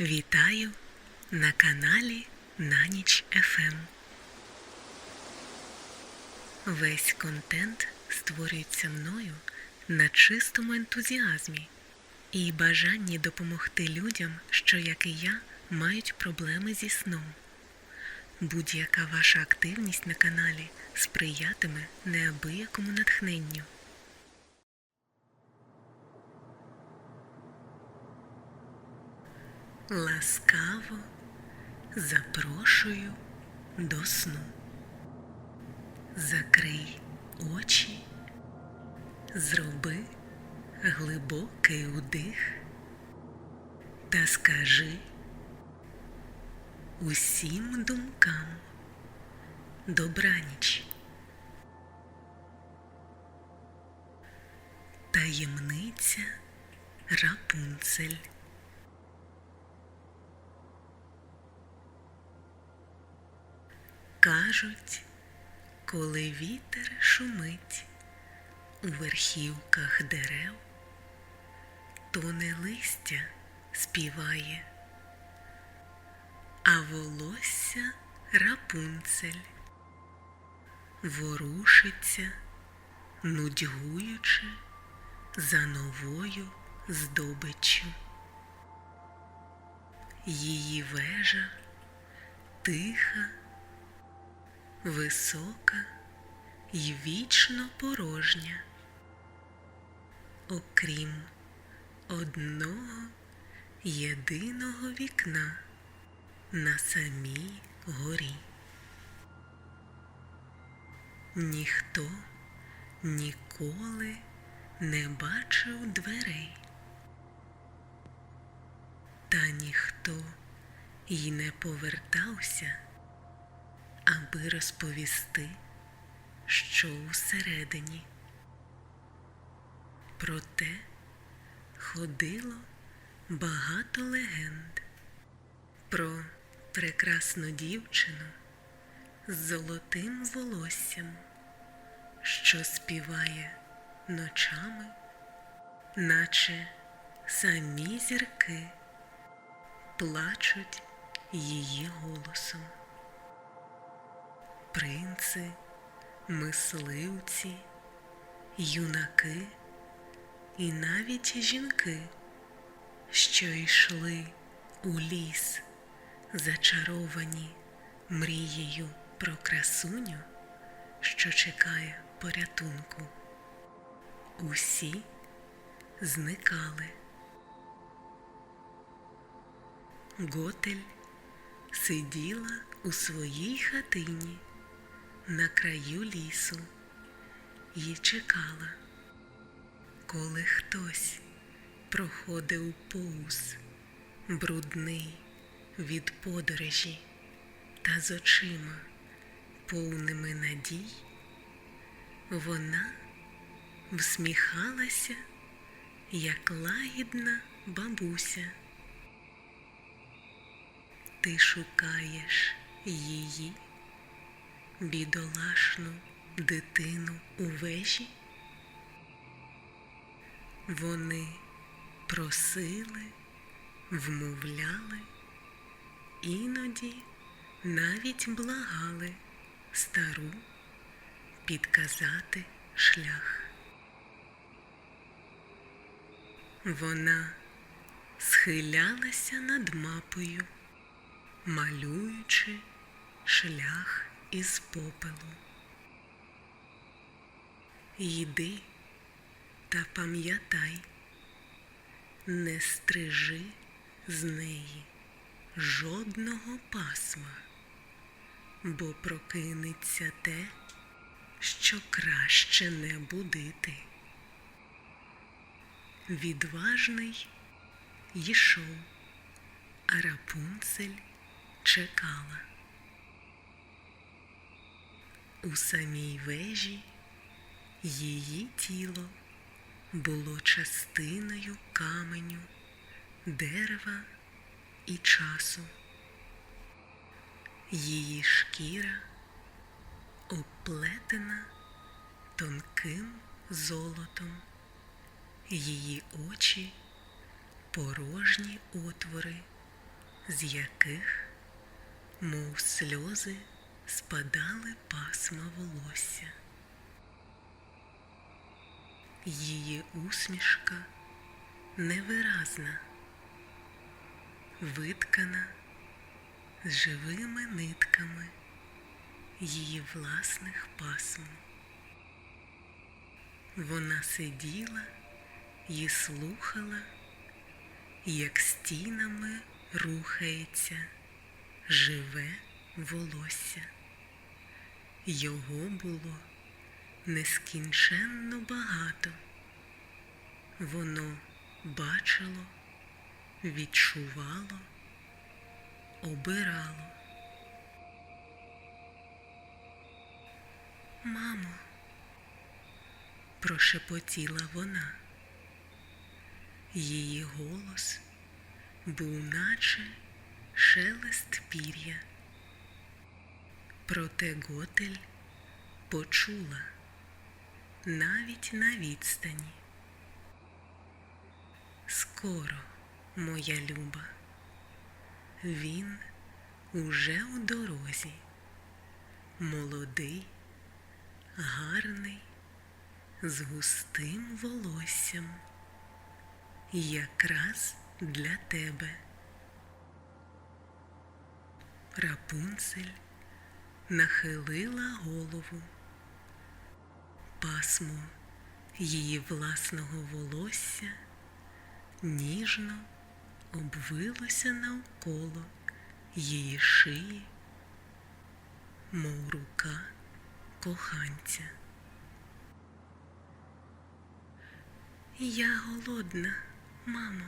Вітаю на каналі На ніч ФМ. Весь контент створюється мною на чистому ентузіазмі і бажанні допомогти людям, що, як і я, мають проблеми зі сном. Будь-яка ваша активність на каналі сприятиме неабиякому натхненню. Ласкаво запрошую до сну. Закрий очі, зроби глибокий удих та скажи усім думкам добраніч. Таємниця Рапунцель. Кажуть, коли вітер шумить у верхівках дерев, то не листя співає, а волосся рапунцель ворушиться, нудьгуючи за новою здобиччю. Її вежа тиха висока і вічно порожня, окрім одного єдиного вікна на самій горі. Ніхто ніколи не бачив дверей, та ніхто й не повертався аби розповісти, що усередині. Проте ходило багато легенд про прекрасну дівчину з золотим волоссям, що співає ночами, наче самі зірки плачуть її голосом принци, мисливці, юнаки і навіть жінки, що йшли у ліс, зачаровані мрією про красуню, що чекає порятунку. Усі зникали. Готель сиділа у своїй хатині на краю лісу і чекала, коли хтось проходив повз брудний від подорожі та з очима, повними надій, вона всміхалася, як лагідна бабуся. Ти шукаєш її бідолашну дитину у вежі? Вони просили, вмовляли, іноді навіть благали стару підказати шлях. Вона схилялася над мапою, малюючи шлях із попелу. Йди та пам'ятай, не стрижи з неї жодного пасма, бо прокинеться те, що краще не будити. Відважний йшов, а рапунцель чекала. У самій вежі її тіло було частиною каменю, дерева і часу. Її шкіра оплетена тонким золотом, її очі порожні отвори з яких, мов сльози, спадали пасма волосся. Її усмішка невиразна, виткана з живими нитками її власних пасм. Вона сиділа і слухала, як стінами рухається живе волосся. Його було нескінченно багато. Воно бачило, відчувало, обирало. Мамо, прошепотіла вона. Її голос був наче шелест пір'я. Проте Готель почула навіть на відстані. Скоро, моя люба, він уже у дорозі, молодий, гарний, з густим волоссям, якраз для тебе. Рапунцель нахилила голову. Пасмо її власного волосся ніжно обвилося навколо її шиї, мов рука коханця. Я голодна, мамо.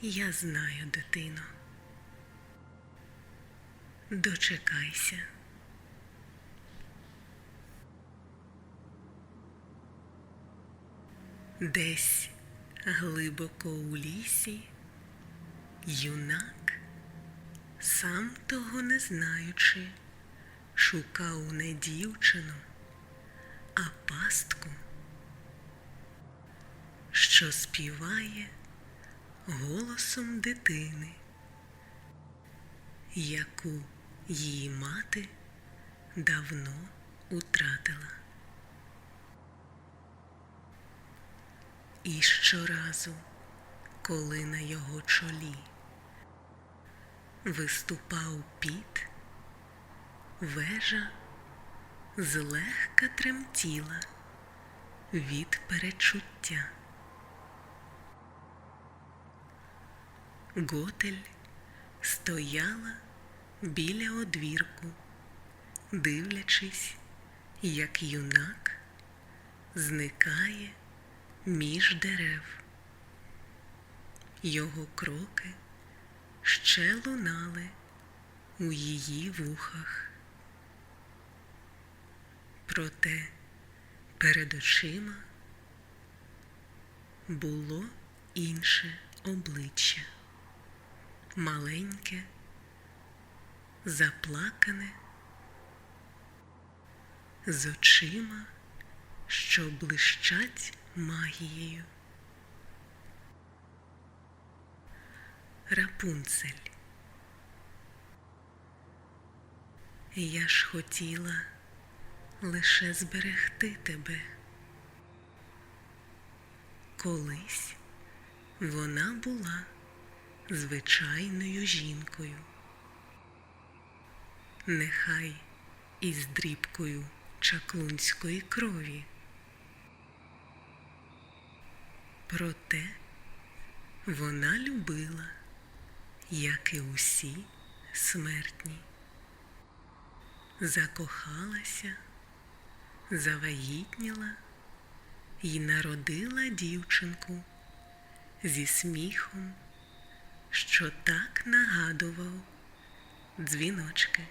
Я знаю, дитино. Дочекайся. Десь глибоко у лісі юнак, сам того не знаючи, шукав не дівчину, а пастку, що співає голосом дитини, яку її мати давно утратила. І щоразу, коли на його чолі виступав піт, вежа злегка тремтіла від перечуття. Готель стояла біля одвірку, дивлячись, як юнак зникає між дерев. Його кроки ще лунали у її вухах. Проте перед очима було інше обличчя, маленьке, заплакане, з очима, що блищать магією. Рапунцель. Я ж хотіла лише зберегти тебе. Колись вона була звичайною жінкою. Нехай із дрібкою чаклунської крові. Проте вона любила, як і усі смертні. Закохалася, завагітніла і народила дівчинку зі сміхом, що так нагадував дзвіночки.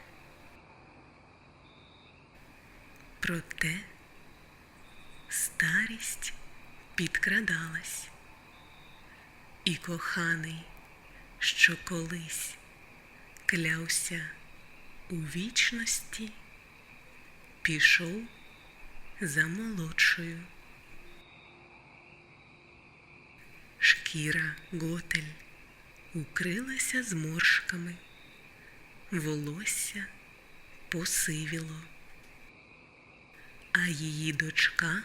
Проте старість підкрадалась, і коханий, що колись клявся у вічності, пішов за молодшою. Шкіра Готель укрилася зморшками, волосся посивіло, а її дочка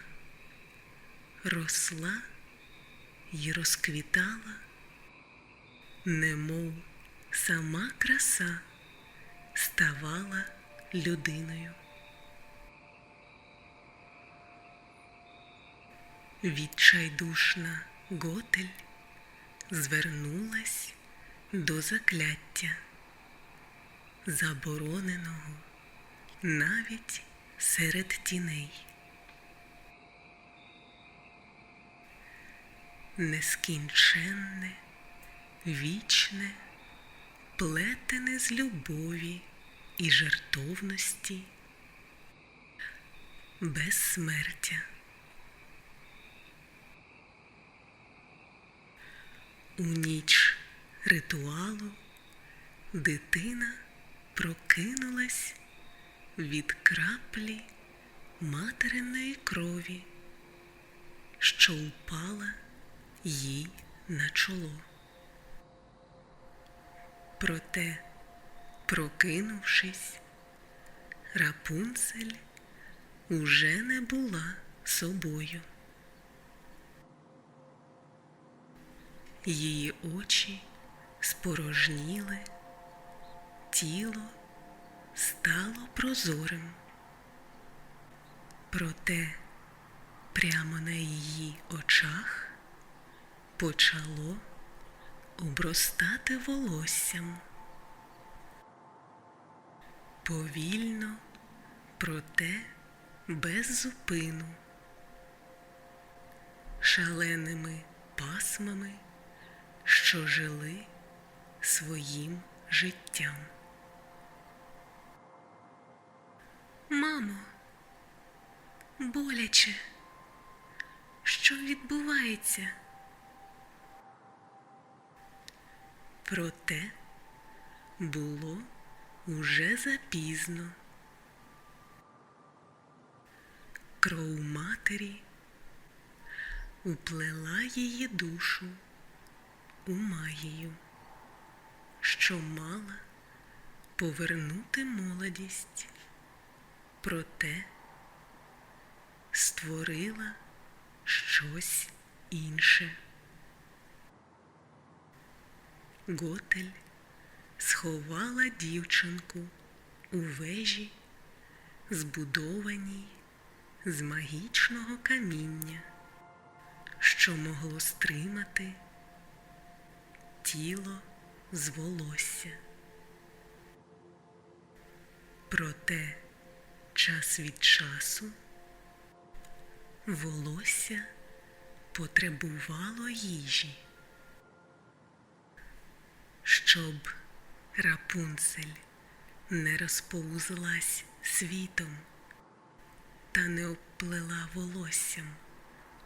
росла й розквітала, немов сама краса ставала людиною. Відчайдушна Готель звернулась до закляття, забороненого навіть серед тіней. Нескінченне, вічне, плетене з любові і жертовності, безсмертя. У ніч ритуалу дитина прокинулась від краплі материної крові, що упала їй на чоло. Проте, прокинувшись, Рапунцель уже не була собою. Її очі спорожніли, тіло стало прозорим. Проте прямо на її очах почало обростати волоссям. Повільно, проте без зупину, шаленими пасмами що жили своїм життям. Мамо, боляче, що відбувається? Проте було уже запізно. Кров матері уплела її душу у магію, що мала повернути молодість, проте створила щось інше. Готель сховала дівчинку у вежі, збудованій з магічного каміння, що могло стримати тіло з волосся. Проте час від часу волосся потребувало їжі, щоб рапунцель не розповзлась світом та не обплела волоссям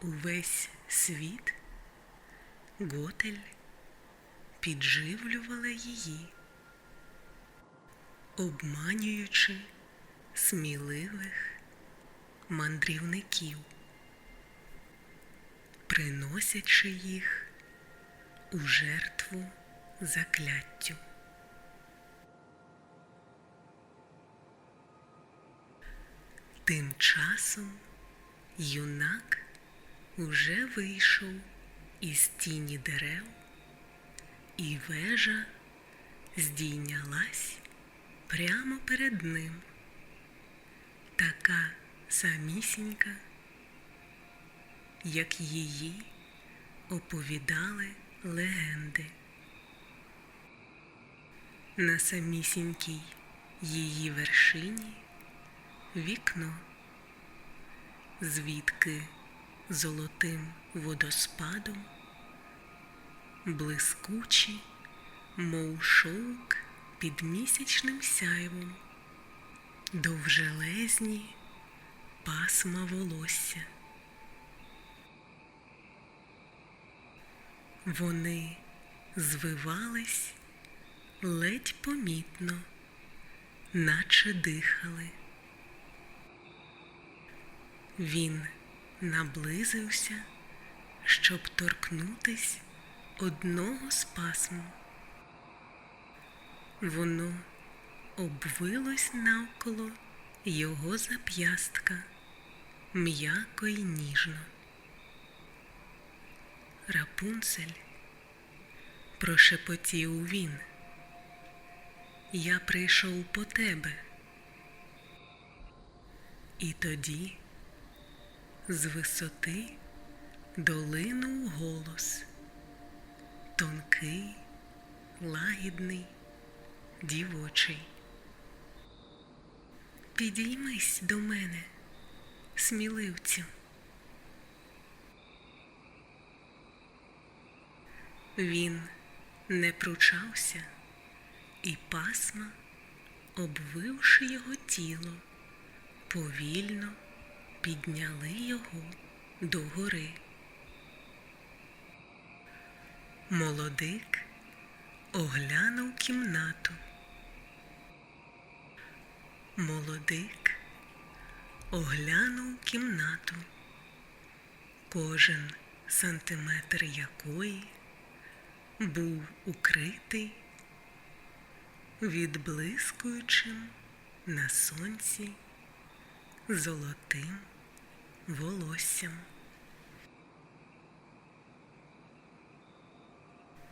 увесь світ, готель підживлювала її, обманюючи сміливих мандрівників, приносячи їх у жертву закляттю. Тим часом юнак уже вийшов із тіні дерев і вежа здійнялась прямо перед ним, така самісінька, як її оповідали легенди. На самісінькій її вершині вікно, звідки золотим водоспадом блискучі, мов шовк під місячним сяйвом, довжелезні пасма волосся. Вони звивались ледь помітно, наче дихали. Він наблизився, щоб торкнутись одного з пасм. Воно обвилось навколо його зап'ястка м'яко й ніжно. Рапунцель, прошепотів він. Я прийшов по тебе. І тоді з висоти долинув голос, тонкий, лагідний, дівочий. Підіймись до мене, сміливцю. Він не пручався, і пасма, обвивши його тіло, повільно підняли його догори. Молодик оглянув кімнату. Молодик оглянув кімнату, кожен сантиметр якої був укритий відблискуючим на сонці золотим волоссям.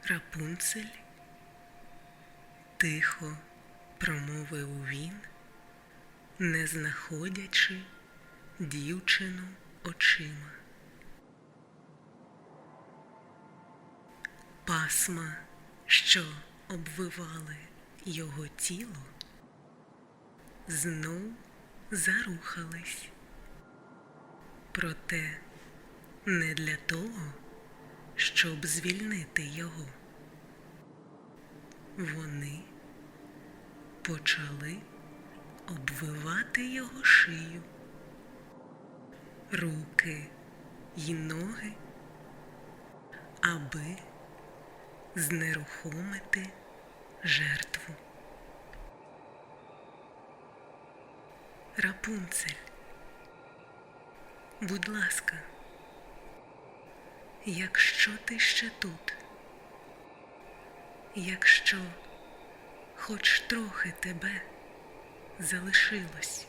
Рапунцель тихо промовив він, не знаходячи дівчину очима. Пасма, що обвивали його тіло, знов зарухались. Проте не для того, щоб звільнити його. Вони почали обвивати його шию, руки й ноги, аби знерухомити жертву. Рапунцель, будь ласка, якщо ти ще тут, якщо хоч трохи тебе залишилось,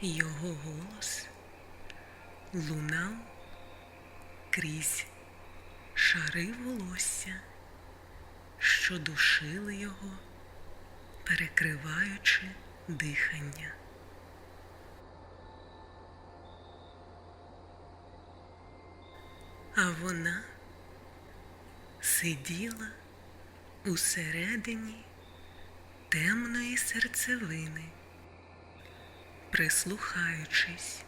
його голос лунав крізь шари волосся, що душили його, перекриваючи дихання. А вона сиділа усередині темної серцевини, прислухаючись,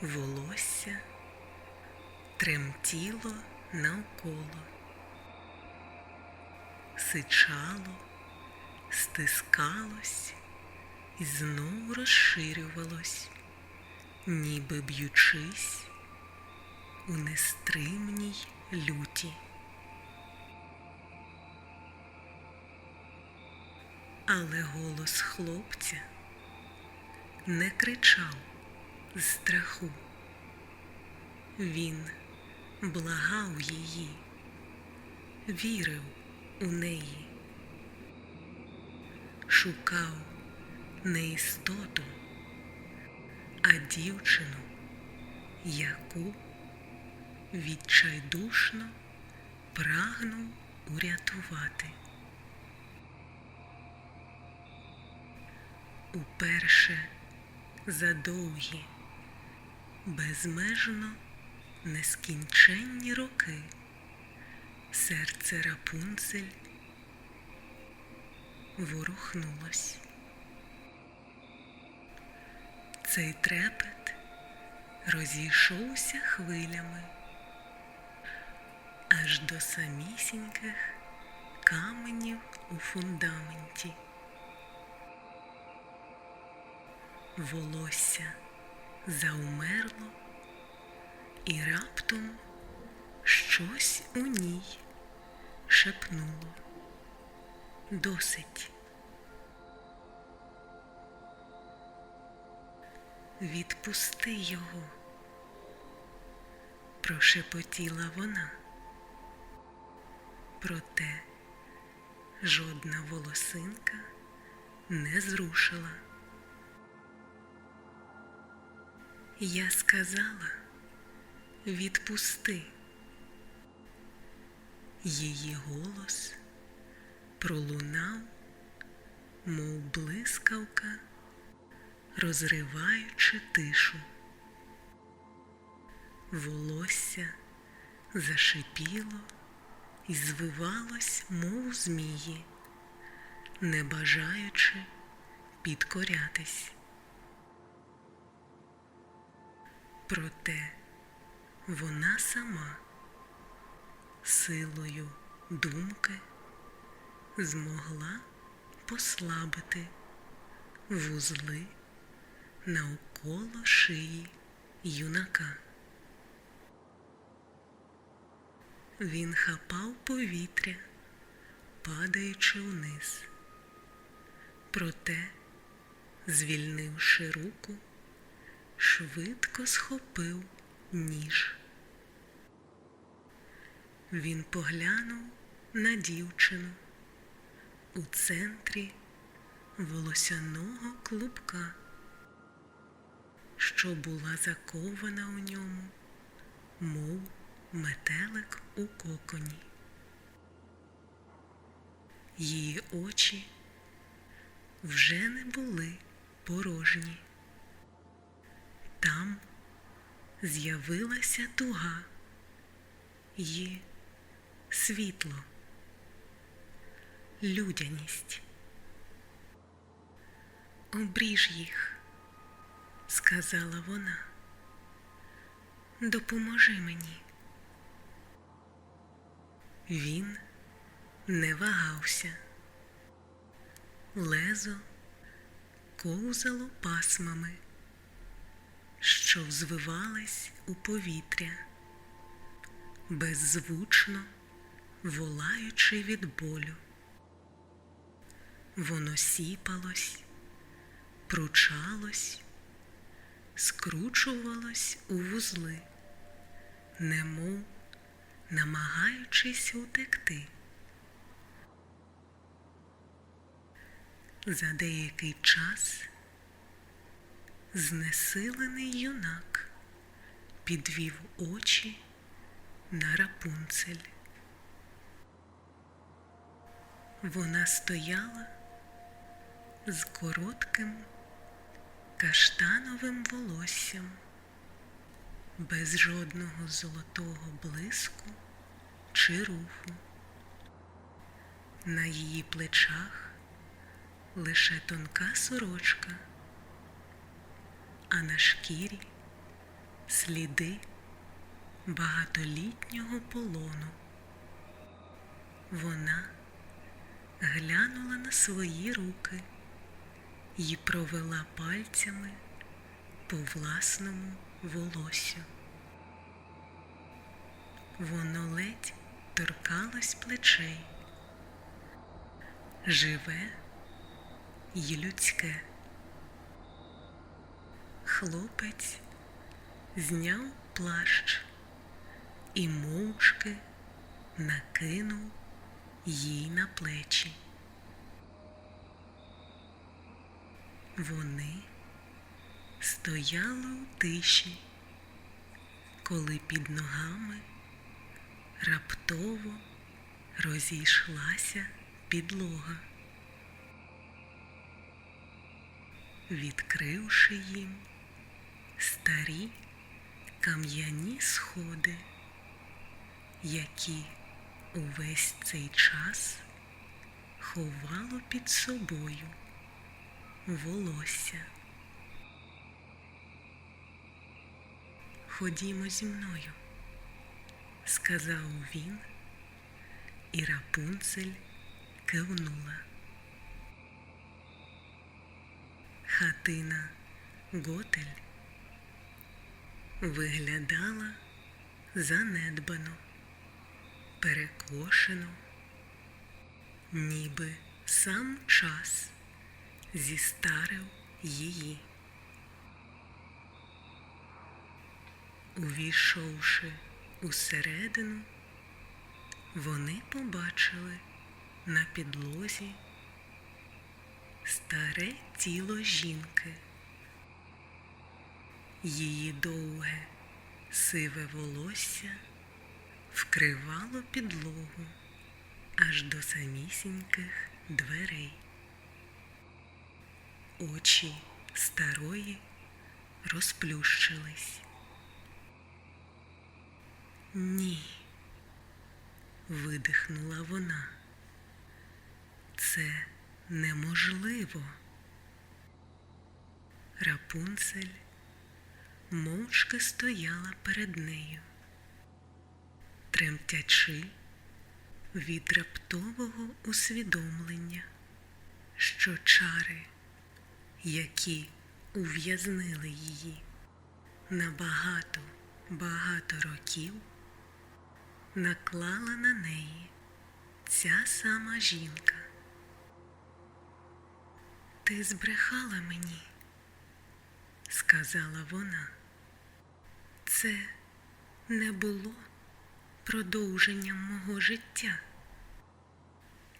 волосся тремтіло навколо, сичало, стискалось і знову розширювалось, ніби б'ючись у нестримній люті. Але голос хлопця не кричав з страху. Він благав її, вірив у неї, шукав не істоту, а дівчину, яку відчайдушно прагнув урятувати. Уперше за довгі, безмежно нескінченні роки серце Рапунцель ворухнулось. Цей трепет розійшовся хвилями аж до самісіньких каменів у фундаменті. Волосся заумерло, і раптом щось у ній шепнуло. Досить. Відпусти його, прошепотіла вона. Проте жодна волосинка не зрушила. Я сказала, відпусти. Її голос пролунав, мов блискавка, розриваючи тишу. Волосся зашипіло і звивалось, мов змії, не бажаючи підкорятись. Проте вона сама силою думки змогла послабити вузли навколо шиї юнака. Він хапав повітря, падаючи вниз. Проте, звільнивши руку, швидко схопив ніж. Він поглянув на дівчину у центрі волосяного клубка, що була закована у ньому, мов метелик у коконі. Її очі вже не були порожні. Там з'явилася туга і світло, людяність. Обріж їх, сказала вона. Допоможи мені. Він не вагався. Лезо ковзало пасмами, що взвивались у повітря, беззвучно волаючи від болю. Воно сіпалось, пручалось, скручувалось у вузли, немов намагаючись утекти. За деякий час знесилений юнак підвів очі на рапунцель. Вона стояла з коротким каштановим волоссям, без жодного золотого блиску чи руху. На її плечах лише тонка сорочка, а на шкірі сліди багатолітнього полону. Вона глянула на свої руки і провела пальцями по власному волосю. Воно ледь торкалось плечей, живе й людське. Хлопець зняв плащ і мовчки накинув їй на плечі. Вони стояли у тиші, коли під ногами раптово розійшлася підлога, відкривши їм старі кам'яні сходи, які увесь цей час ховало під собою волосся. Ходімо зі мною, сказав він, і рапунцель кивнула. Хатина Готель виглядала занедбано, перекошено, ніби сам час зістарив її. Увійшовши усередину, вони побачили на підлозі старе тіло жінки. Її довге сиве волосся вкривало підлогу аж до самісіньких дверей. Очі старої розплющились. Ні, видихнула вона. Це неможливо. Рапунцель мовчки стояла перед нею, тремтячи від раптового усвідомлення, що чари, які ув'язнили її на багато багато років, наклала на неї ця сама жінка. Ти збрехала мені, сказала вона. Це не було продовженням мого життя.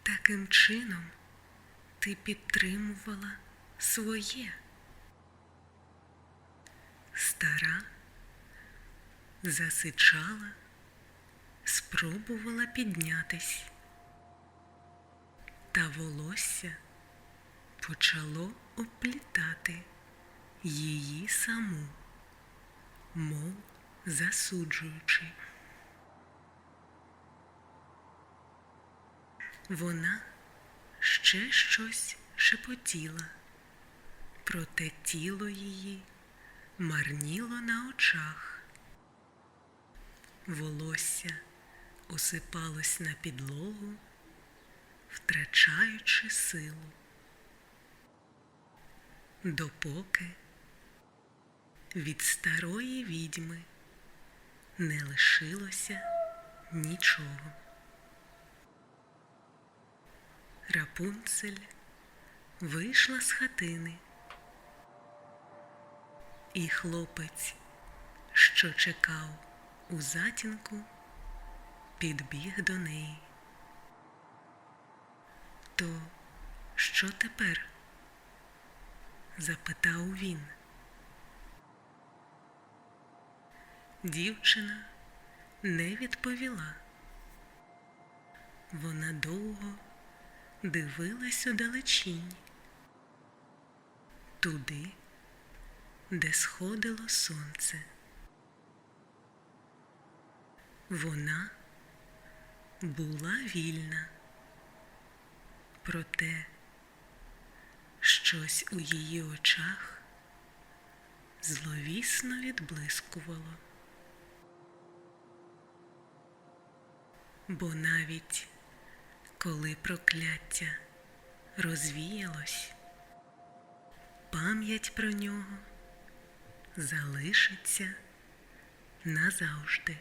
Таким чином ти підтримувала своє. Стара засичала, спробувала піднятись, та волосся почало оплітати її саму, мов засуджуючи. Вона ще щось шепотіла, проте тіло її марніло на очах. Волосся осипалось на підлогу, втрачаючи силу. Допоки від старої відьми не лишилося нічого. Рапунцель вийшла з хатини, і хлопець, що чекав у затінку, підбіг до неї. То що тепер? запитав він. Дівчина не відповіла. Вона довго дивилась удалечінь, туди, де сходило сонце. Вона була вільна, проте щось у її очах зловісно відблискувало. Бо навіть коли прокляття розвіялось, пам'ять про нього залишиться назавжди.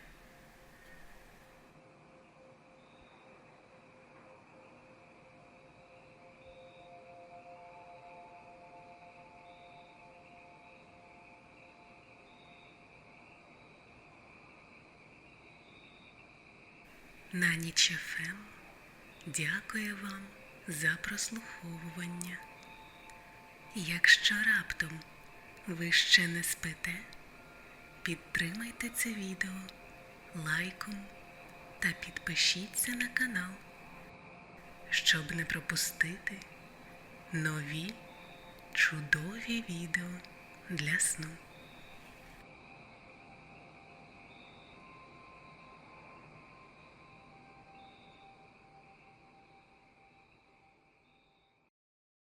Ніч ФМ дякую вам за прослуховування. Якщо раптом ви ще не спите, підтримайте це відео лайком та підпишіться на канал, щоб не пропустити нові чудові відео для сну.